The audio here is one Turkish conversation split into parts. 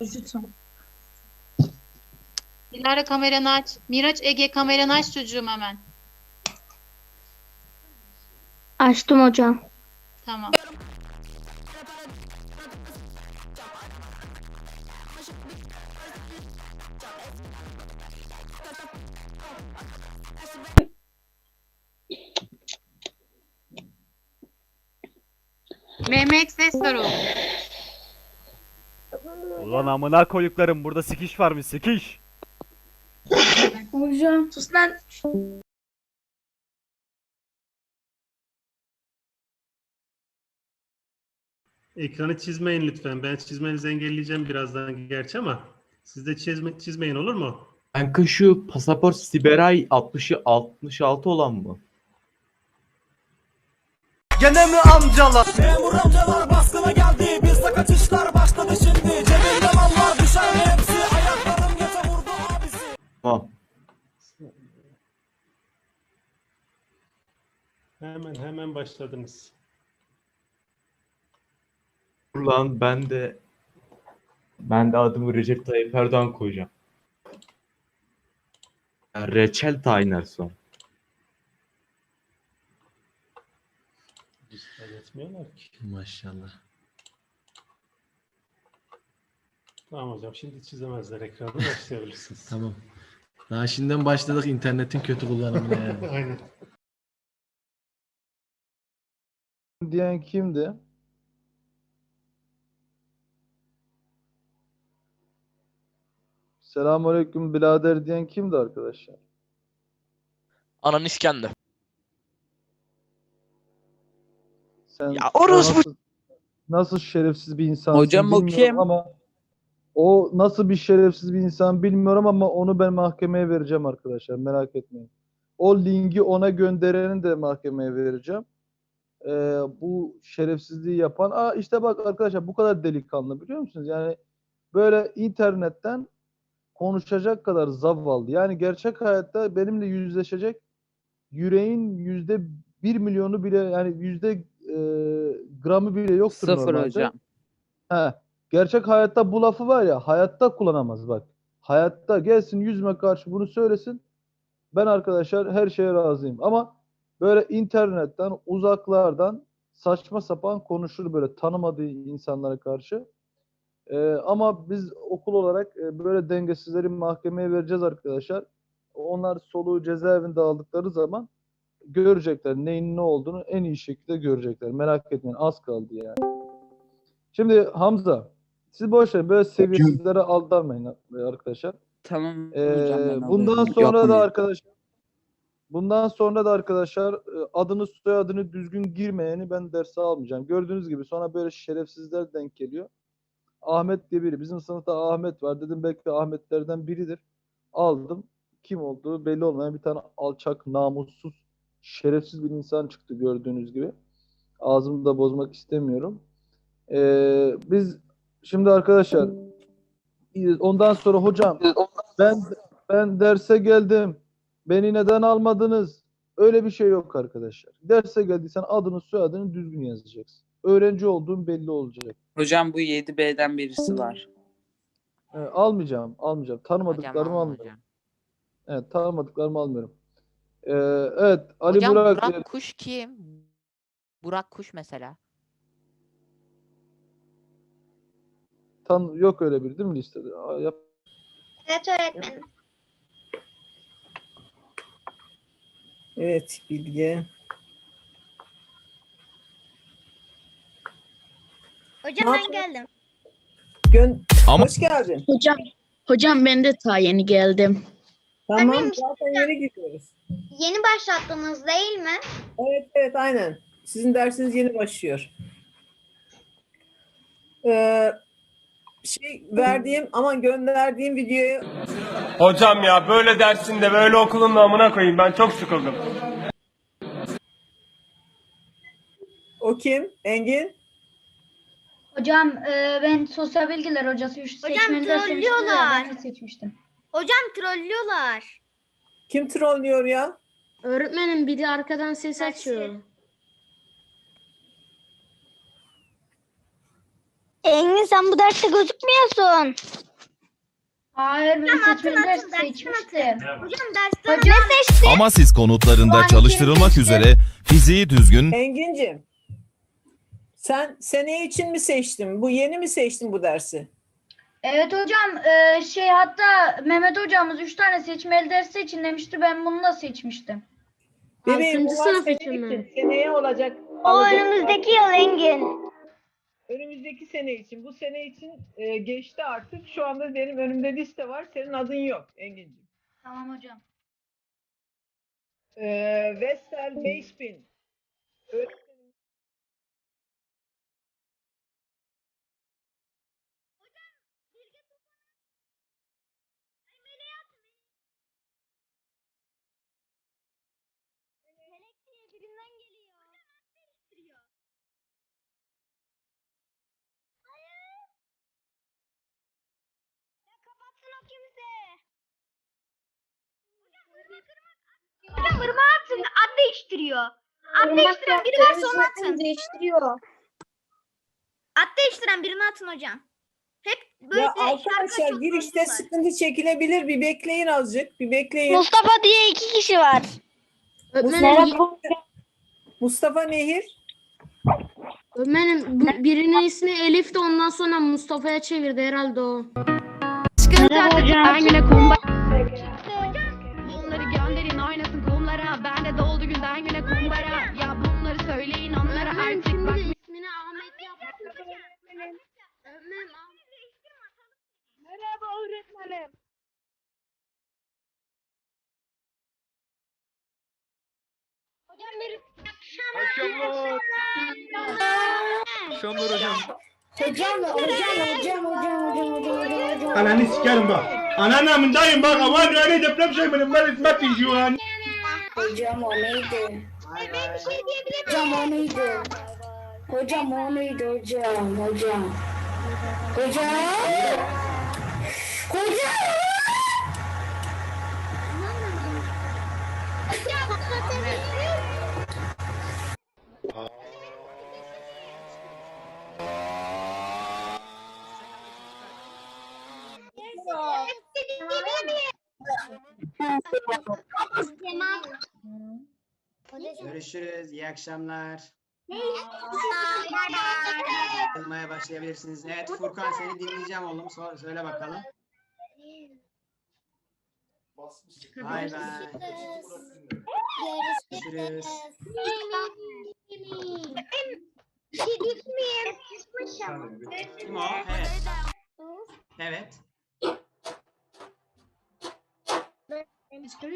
Lütfen. Dilara kameranı aç. Miraç Ege kameranı aç çocuğum hemen. Açtım hocam. Tamam. Mehmet ses ver oğlum. Ulan amına koyduklarım burada sikiş varmış sikiş. Hocam. Sus lan. Ekranı çizmeyin lütfen. Ben çizmenizi engelleyeceğim birazdan gerçi ama siz de çizme, çizmeyin olur mu? Kanka şu pasaport Siberay 60'ı 66 olan mı? Gene mi amcalar? Memur amcalar baskına geldi. Bir sakat işler Hemen hemen başladınız. Dur lan ben de ben de adımı Recep Tayyip Erdoğan koyacağım. Ya, Reçel Tayyip Erdoğan. Dijital etmiyorlar ki. Maşallah. Tamam hocam şimdi çizemezler ekranı başlayabilirsiniz. Tamam. Daha şimdiden başladık internetin kötü kullanımına yani. Aynen. Diyen kimdi? Selamünaleyküm birader diyen kimdi arkadaşlar? Anan İskender. Sen Ya orospu- nasıl, nasıl şerefsiz bir insansın Hocam o bilmiyorum kim? ama o nasıl bir şerefsiz bir insan bilmiyorum ama onu ben mahkemeye vereceğim arkadaşlar merak etmeyin. O linki ona göndereni de mahkemeye vereceğim. Ee, bu şerefsizliği yapan aa işte bak arkadaşlar bu kadar delikanlı biliyor musunuz? Yani böyle internetten konuşacak kadar zavallı. Yani gerçek hayatta benimle yüzleşecek yüreğin yüzde bir milyonu bile yani yüzde e, gramı bile yoktur Sıfır normalde. hocam. He, gerçek hayatta bu lafı var ya hayatta kullanamaz bak. Hayatta gelsin yüzüme karşı bunu söylesin. Ben arkadaşlar her şeye razıyım. Ama böyle internetten uzaklardan saçma sapan konuşur böyle tanımadığı insanlara karşı. Ee, ama biz okul olarak e, böyle dengesizleri mahkemeye vereceğiz arkadaşlar. Onlar soluğu cezaevinde aldıkları zaman görecekler neyin ne olduğunu en iyi şekilde görecekler. Merak etmeyin az kaldı yani. Şimdi Hamza siz boş verin böyle seviyesizlere aldanmayın arkadaşlar. Tamam Ee, hocam ben bundan alıyorum. sonra da arkadaşlar bundan sonra da arkadaşlar e, adını soyadını düzgün girmeyeni ben derse almayacağım. Gördüğünüz gibi sonra böyle şerefsizler denk geliyor. Ahmet diye biri. Bizim sınıfta Ahmet var. Dedim belki Ahmetlerden biridir. Aldım. Kim olduğu belli olmayan bir tane alçak, namussuz, şerefsiz bir insan çıktı gördüğünüz gibi. Ağzımı da bozmak istemiyorum. Ee, biz şimdi arkadaşlar ondan sonra hocam ben ben derse geldim. Beni neden almadınız? Öyle bir şey yok arkadaşlar. Derse geldiysen adını soyadını düzgün yazacaksın. Öğrenci olduğun belli olacak. Hocam bu 7B'den birisi var. Ee, almayacağım, almayacağım. Hocam Tanımadıklarımı alma almıyorum. hocam. Evet, tanımadıklarımı almıyorum. Ee, evet, Ali Hocam Burak, Burak e, Kuş kim? Burak Kuş mesela. tan yok öyle biri değil mi listede? Aa, yap. Evet öğretmenim. Evet Bilge. Hocam ben geldim. Gön Ama- Hoş geldin. Hocam hocam ben de ta yeni geldim. Tamam zaten yere gidiyoruz. Yeni başlattınız değil mi? Evet evet aynen. Sizin dersiniz yeni başlıyor. Ee, şey verdiğim ama gönderdiğim videoyu Hocam ya böyle dersinde böyle okulun namına koyayım ben çok sıkıldım. o kim? Engin? Hocam e, ben sosyal bilgiler hocası üç Hocam seçmeni de seçmiştim de trollüyorlar. ben de seçmiştim. Hocam trollüyorlar. Kim trollüyor ya? Öğretmenim biri arkadan ses açıyor. Engin Hocam sen bu derste gözükmüyorsun. Hayır ben atın, seçmeli atın, ders seçmiştim. Hocam dersten Hocam ne seçtin? Amasis konutlarında Puan çalıştırılmak üzere fiziği düzgün, Engin'cim. Sen seneye için mi seçtin? Bu yeni mi seçtin bu dersi? Evet hocam e, şey hatta Mehmet hocamız 3 tane seçmeli ders seçin demişti. Ben bunu da seçmiştim. Bebeğim bu Altıncı var sınıf senin için için. mi? Seneye olacak. O alacak- önümüzdeki yıl Engin. Önümüzdeki sene için. Bu sene için e, geçti artık. Şu anda benim önümde liste var. Senin adın yok Engin'cim. Tamam hocam. E, Vestel Beyspin. Öğretmenim. Irmağı atın. Ad değiştiriyor. Ad değiştiren biri varsa onu atın. Değiştiriyor. Ad değiştiren birini atın hocam. Hep böyle Ya şarkı arkadaşlar girişte konuşuyorlar. sıkıntı çekilebilir. Bir bekleyin azıcık. Bir bekleyin. Mustafa diye iki kişi var. Mustafa, Mustafa Nehir. Öğretmenim birinin ismi Elif de ondan sonra Mustafa'ya çevirdi herhalde o. Merhaba hocam. Akşamlar hocam. Hocam hocam hocam hocam hocam hocam hocam. Ananı sikerim bak. Ananamın dayım bak. Aman öyle deprem şey benim. Ben hizmet şu an. Hocam o neydi? Ben bir şey diyebilir miyim? Hocam o neydi? Hocam o neydi hocam? Hocam. Hocam. Hocam. Görüşürüz. İyi akşamlar. Olmaya başlayabilirsiniz. Evet Furkan seni dinleyeceğim oğlum. Sor- söyle bakalım. Bay bay. Görüşürüz. Kim o? Evet. Evet.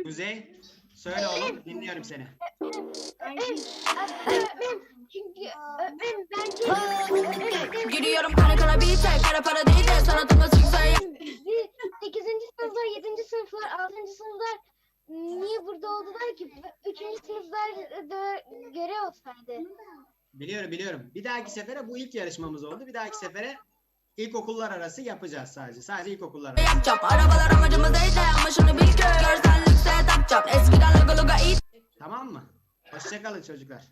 Kuzey. Söyle oğlum. Dinliyorum seni. Çünkü öğretmenim bence Giriyorum kara kara bir tek kara para değil de sanatıma çıksayım. 8. sınıflar, 7. sınıflar, 6. sınıflar niye burada oldular ki? 3. sınıflar da görev olsaydı. Biliyorum biliyorum. Bir dahaki sefere bu ilk yarışmamız oldu. Bir dahaki sefere ilkokullar arası yapacağız sadece. Sadece ilkokullar arası. Yapacağım arabalar amacımız değil de ama şunu bil ki görsellikse takacağım. Eskiden logo logo iyi Tamam mı? Hoşçakalın çocuklar.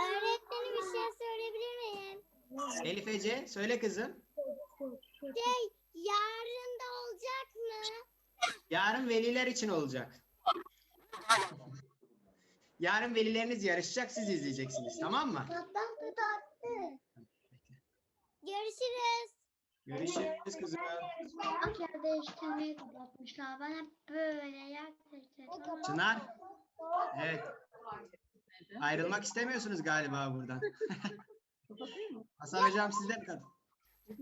Öğretmenim bir şey söyleyebilir miyim? Elif Ece söyle kızım. Şey, yarın da olacak mı? Yarın veliler için olacak. Yarın velileriniz yarışacak siz izleyeceksiniz tamam mı? Tatlı tatlı. Görüşürüz. Görüşürüz kızım. Değiştirmeyi kapatmışlar. Ben hep böyle yaklaşıyorum. Çınar. Evet. Ayrılmak istemiyorsunuz galiba buradan. Hasan hocam sizde mi kadın?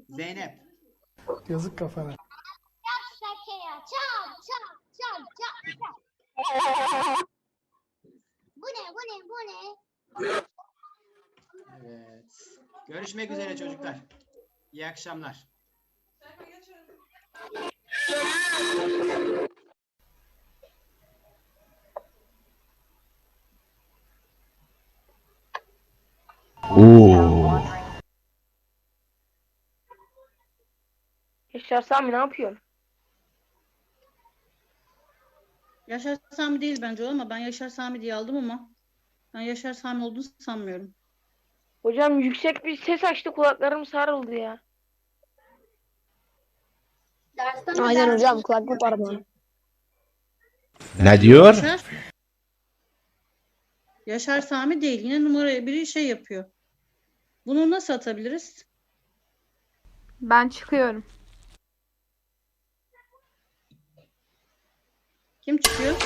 Zeynep. Yazık kafana. Şakaya çal çal çal çal. Bu ne bu ne bu ne? Evet. Görüşmek üzere çocuklar. İyi akşamlar. Oo. Yaşar Sami ne yapıyorsun? Yaşar Sami değil bence o ama ben Yaşar Sami diye aldım ama ben Yaşar Sami olduğunu sanmıyorum. Hocam yüksek bir ses açtı kulaklarım sarıldı ya. Aynen hocam kulaklık var bana. Ne diyor? Yaşar Sami değil yine numara biri şey yapıyor. Bunu nasıl atabiliriz? Ben çıkıyorum. Kim çıkıyor?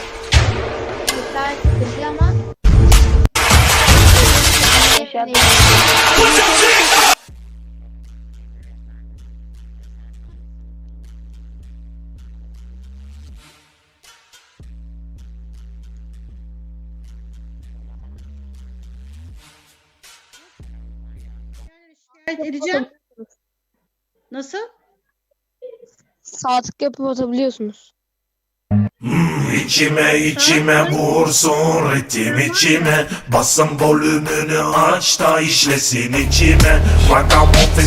Şikayet edeceğim. Nasıl? Sağ tık yapıp atabiliyorsunuz. İçime içime vursun ritim içime Basın volümünü aç da işlesin içime Ragamuffin